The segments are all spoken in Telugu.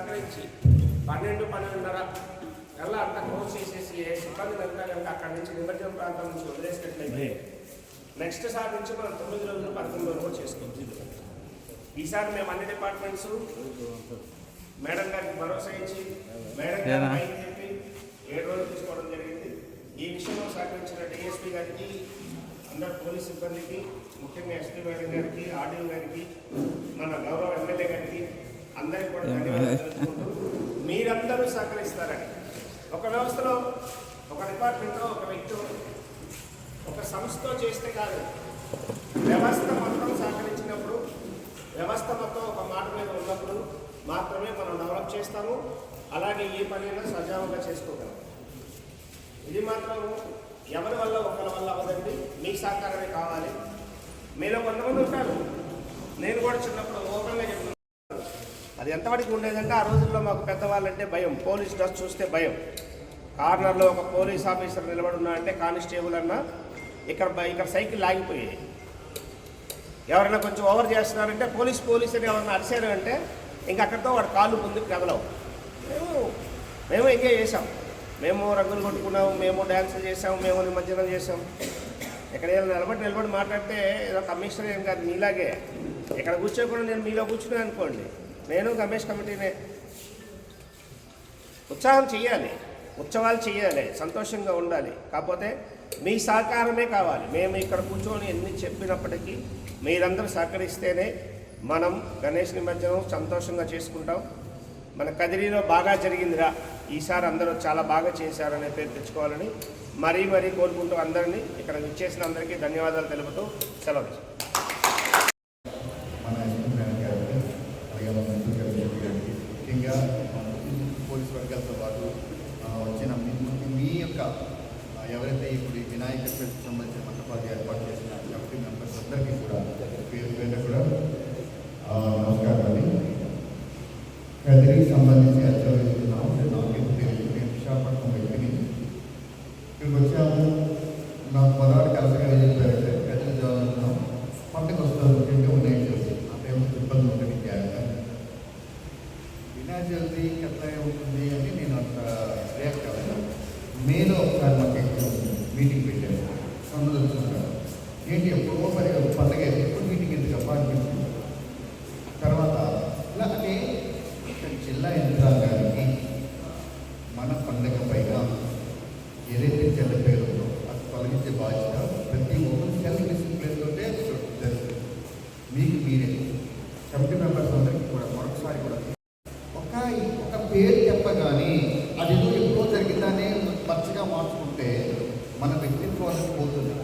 సహకరించి పన్నెండు పన్నెండున్నర కల్లా అంతా క్లోజ్ చేసేసి ఏ సిబ్బంది అంతా కనుక అక్కడి నుంచి నిమజ్జనం ప్రాంతం నుంచి వదిలేసినట్లయితే నెక్స్ట్ సారి నుంచి మనం తొమ్మిది రోజులు పదకొండు రోజులు చేసుకోవచ్చు ఈసారి మేము అన్ని డిపార్ట్మెంట్స్ మేడం గారికి భరోసా ఇచ్చి మేడం గారి పైకి చెప్పి ఏడు రోజులు తీసుకోవడం జరిగింది. ఈ విషయంలో సహకరించిన డిఎస్పీ గారికి అందరు పోలీస్ సిబ్బందికి ముఖ్యంగా ఎస్పీ మేడం గారికి ఆర్డీఓ గారికి మన గౌరవ ఎమ్మెల్యే గారికి అందరికీ కూడా మీరందరూ సహకరిస్తారని. ఒక వ్యవస్థలో ఒక డిపార్ట్మెంట్లో ఒక వ్యక్తి ఒక సంస్థతో చేస్తే కాదు. వ్యవస్థ మొత్తం సహకరించినప్పుడు వ్యవస్థ మొత్తం ఒక మాట మీద ఉన్నప్పుడు మాత్రమే మనం డెవలప్ చేస్తాము. అలాగే ఏ పనైనా సజావుగా చేసుకోగలం. ఇది మాత్రం ఎవరి వల్ల ఒకరి వల్ల అవ్వదండి. మీ సహకారమే కావాలి. మీలో కొంతమంది ఉంటారు. నేను కూడా చిన్నప్పుడు ఓపెన్గా చెప్తున్నాను అది ఎంతవరకు ఉండేదంటే ఆ రోజుల్లో మాకు పెద్దవాళ్ళంటే భయం. పోలీస్ డ్రెస్ చూస్తే భయం. కార్నర్లో ఒక పోలీస్ ఆఫీసర్ నిలబడి ఉన్నా అంటే కానిస్టేబుల్ అన్నా ఇక్కడ ఇక్కడ సైకిల్ లాగిపోయాయి ఎవరైనా కొంచెం ఓవర్ చేస్తున్నారంటే పోలీస్ పోలీస్ అని ఎవరైనా అరిశారు అంటే ఇంక అక్కడితో వాడు కాళ్ళు ముందుకు కదలవు మేము మేము ఎంజాయ్ చేసాం మేము రంగులు కొట్టుకున్నాము మేము డ్యాన్స్ చేసాము మేము నిమజ్జనం చేసాం ఎక్కడైనా నిలబడి నిలబడి మాట్లాడితే ఏదో కమిషనర్ ఏం కాదు మీలాగే. ఇక్కడ కూర్చోకుండా నేను మీలో కూర్చున్నాను అనుకోండి. నేను గమేష్ కమిటీనే. ఉత్సాహం చేయాలి ఉత్సవాలు చేయాలి సంతోషంగా ఉండాలి. కాకపోతే మీ సహకారమే కావాలి. మేము ఇక్కడ కూర్చొని ఎన్ని చెప్పినప్పటికీ మీరందరూ సహకరిస్తేనే మనం గణేష్ నిమజ్జనం సంతోషంగా చేసుకుంటాం. మన కదిరిలో బాగా జరిగిందిరా. ఈసారి అందరూ చాలా బాగా చేశారనే పేరు తెచ్చుకోవాలని మరీ మరీ కోరుకుంటూ అందరినీ ఇక్కడ ఇచ్చేసిన అందరికీ ధన్యవాదాలు తెలుపుతూ సెలవు తీసుకుంటాం. మన ఎస్పీ మేడం గారికి అలాగే మన మంత్రి గారి ఎంపీ గారికి ముఖ్యంగా మన పోలీస్ పాటు వచ్చిన మీ మీ యొక్క ఎవరైతే ఇప్పుడు వినాయక చవితికి సంబంధించిన మండపాలు ఏర్పాటు చేసిన కమిటీ మెంబర్స్ అందరికీ కూడా పేరు పేరు కూడా నమస్కారం అండి. కదిరికి సంబంధించి వినాయక చవితి ఎట్లా ఉంటుంది అని నేను అంత రియాక్ట్ అవ్వను మేలో ఒకసారి మాకు ఎక్కువ మీటింగ్ పెట్టాను సందర్శించాను ఏంటి ఎప్పుడో మరి పండగ ఎప్పుడు మీటింగ్ ఎందుకు అపార్ట్మెంట్ తర్వాత ఇలా అంటే ఇక్కడ జిల్లా యంత్రాంగానికి మన పండగ పైన ఏదైతే చెడ్డ పేరు ఉందో అది తొలగించే బాధ్యత ప్రతి ఒక్కరు సెల్ఫ్ డిసిప్లిన్ తోటే మీకు మీరే. కమిటీ మెంబర్స్ అందరికీ కూడా మరొకసారి కూడా పేరు చెప్పగానే అది ఏదో ఎప్పుడో జరిగిందనే పచ్చగా మార్చుకుంటే మన వ్యక్తిత్వం పోతుంది.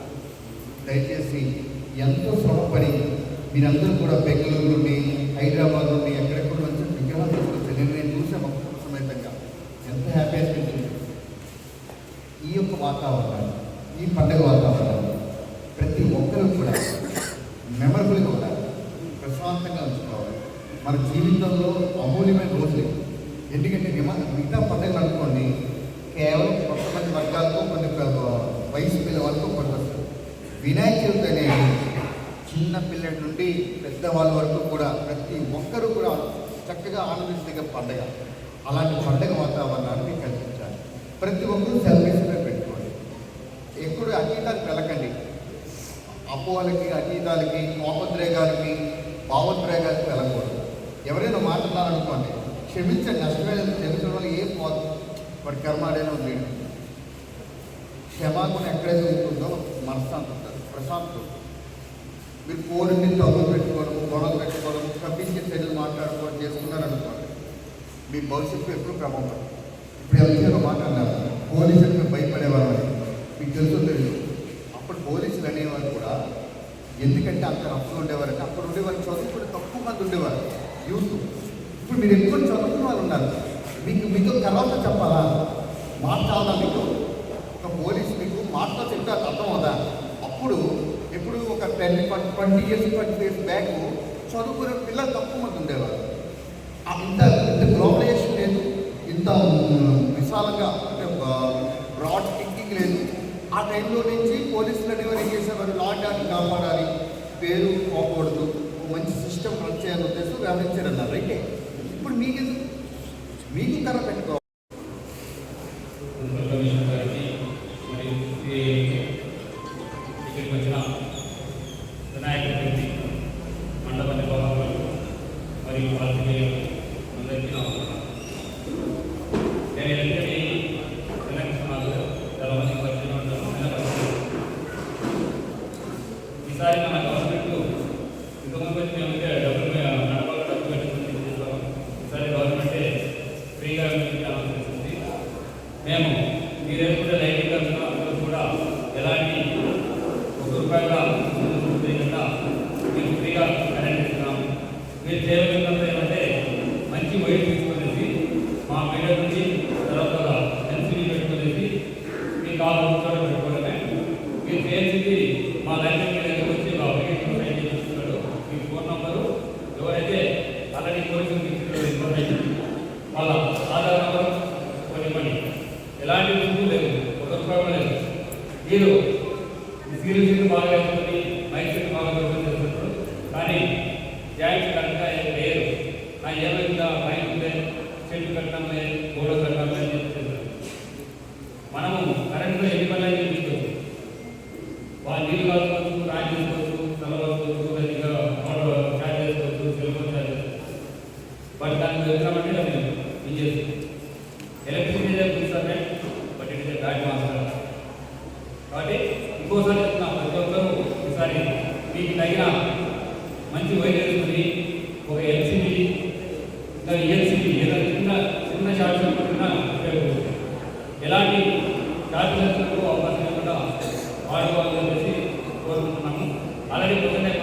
దయచేసి ఎంతో శ్రమపడి మీరందరూ కూడా బెంగళూరు నుండి హైదరాబాద్ నుండి ఎక్కడెక్కడ నుంచి విగ్రహాలు తీసుకొచ్చారు నేను నేను చూసాను ఒక సమేతంగా. ఎంత హ్యాపీ అనిపించింది. ఈ యొక్క వాతావరణం ఈ పండుగ వాతావరణం ప్రతి ఒక్కరూ కూడా మెమరబుల్గా ఉండాలి. ప్రశాంతంగా ఉంచుకోవాలి. మన జీవితంలో అమూల్యమైన రోజులు ఎందుకంటే నిమ మిగతా పండుగలు అనుకోండి కేవలం కొంతమంది వర్గాలతో కొన్ని వయసు పిల్లవాళ్ళతో వరకు వినాయక చవితి అనేది చిన్న పిల్లడి నుండి పెద్దవాళ్ళ వరకు కూడా ప్రతి ఒక్కరూ కూడా చక్కగా ఆనందించదగ్గ పండగ. అలాంటి పండగ వాతావరణాన్ని కల్పించాలి. ప్రతి ఒక్కరూ సెలబ్రేషన్ పెట్టుకోండి. ఎప్పుడు అతీతానికి వెళ్ళకండి. అపోహలకి అతీతాలకి కోపద్రేగాలకి భావోద్రేగాలకి వెళ్ళకూడదు. ఎవరైనా మాట్లాడాలనుకోండి క్షమించండి నష్టమైన క్షమించడం వల్ల ఏం పోదు. వాడి కర్మాడేనో లేడు క్షమాగుణ ఎక్కడైతే ఉంటుందో మనశ్శాంతి ఉంటుంది ప్రశాంతం మీరు కోరిని తగ్గులు పెట్టుకోవడం గొడవలు పెట్టుకోవడం కప్పించి చర్యలు మాట్లాడుకోవడం చేసుకున్నారనుకోండి మీ భవిష్యత్తు ఎప్పుడు ప్రభావం పడుతుంది. ఇప్పుడు ఎవరికైనా మాట్లాడినారు పోలీసులకు భయపడేవారు అని మీకు తెలుసు తెలుసు అప్పుడు పోలీసులు అనేవారు కూడా ఎందుకంటే అంత రఫ్గా ఉండేవారంటే అప్పుడు ఉండేవారు చదువుకుని తక్కువ మంది ఉండేవారు. యూత్. ఇప్పుడు మీరు ఎక్కువ చదువుకున్న వాళ్ళు ఉన్నారు? మీకు మీకు తర్వాత చెప్పాలా? మాట కావాలా మీకు? ఒక పోలీస్ మీకు మాటలో చెప్తే అది అర్థం అవుదా అప్పుడు ఎప్పుడు ఒక ten twenty years twenty years back చదువుకునే పిల్లలు తక్కువ మంది ఉండేవారు. ఆ ఇంత ఇంత గ్లోబలైజేషన్ లేదు. ఇంత విశాలంగా అంటే బ్రాడ్ థింకింగ్ లేదు. ఆ టైంలో నుంచి పోలీసులు అనేవారు ఏం చేసేవారు? లా ఆర్డర్ కాపాడాలి పేరు పోకూడదు మంచి సిస్టమ్ రన్ చేయాలని ఉద్దేశం వ్యవహరించారన్నారు. రైటే మీకు ఎందుకు? మీకు కర్ర పెట్టుకోవాలి మున్సిపల్ కమిషనర్ గారికి మరియు సిఐకి ఇక్కడికి వచ్చిన వినాయక చవితి మండప నిర్వాహకులు మరియు పాల్గొనేయులు అందరికీ నమస్కారం నేను ఎందుకంటే తెలంగాణలో చాలా మంది పరిచయం ఉంటాను ఆయన పరిచయం. ఈసారి మన గవర్నమెంట్ ఇంతకుముందు వచ్చి మేము ఉంటే డబ్బులు నడపలు డబ్బులు పెట్టుకుని చేస్తాం ఈసారి గవర్నమెంటే ఫ్రీగా మీకు అనౌన్స్ మేము మీరు ఎప్పుడు లైటింగ్ అందరూ కూడా ఎలాంటి ఒక రూపాయల లేకుండా మీరు ఫ్రీగా కరెంట్ ఇస్తున్నాము మీరు చేయవలసినంత ఏమంటే మంచి వైర్ తీసుకునేసి మా మీడియా నుంచి తర్వాత ఎన్సీబీ పెట్టుకునేసి మీ కాల్ కూడా పెట్టుకోవడమే. మీరు చేసింది మా లైబ్రరీ దగ్గర వచ్చి మా అప్లికేషన్ సైన్ చేస్తున్నాడు మీ ఫోన్ నంబరు ఎవరైతే అలాంటి పోలీసులు తీసుకున్న ఇన్ఫర్మేషన్ మళ్ళా ఆధార్ నంబర్ కొన్ని ఇవ్వండి ఎలాంటి రుజువు లేదు ఒక ప్రాబ్లం లేదు మీరు సీరియల్ సీట్లు బాగా వేసుకొని మైక్ సెట్ బాగా పెట్టుకొని చేస్తున్నారు కానీ జాయింట్ కట్టడం ఏం లేరు. ఆ ఏమైందా? మైక్ ఉంటే చెట్టు కట్టడం లేదు గోడ కట్టడం లేదు మంచి వైర్ వేసుకుని ఒక ఎల్సిడి ఇంకా ఎల్సిడి ఏదైనా చిన్న చిన్న షార్ట్ సర్క్యూట్ ఉన్నా ఉపయోగపడుతుంది ఎలాంటి షార్ట్ సర్క్యూట్ అవకాశం లేకుండా వాడుకోవాలని చెప్పేసి కోరుకుంటున్నాము ఆల్రెడీ పొద్దున్నే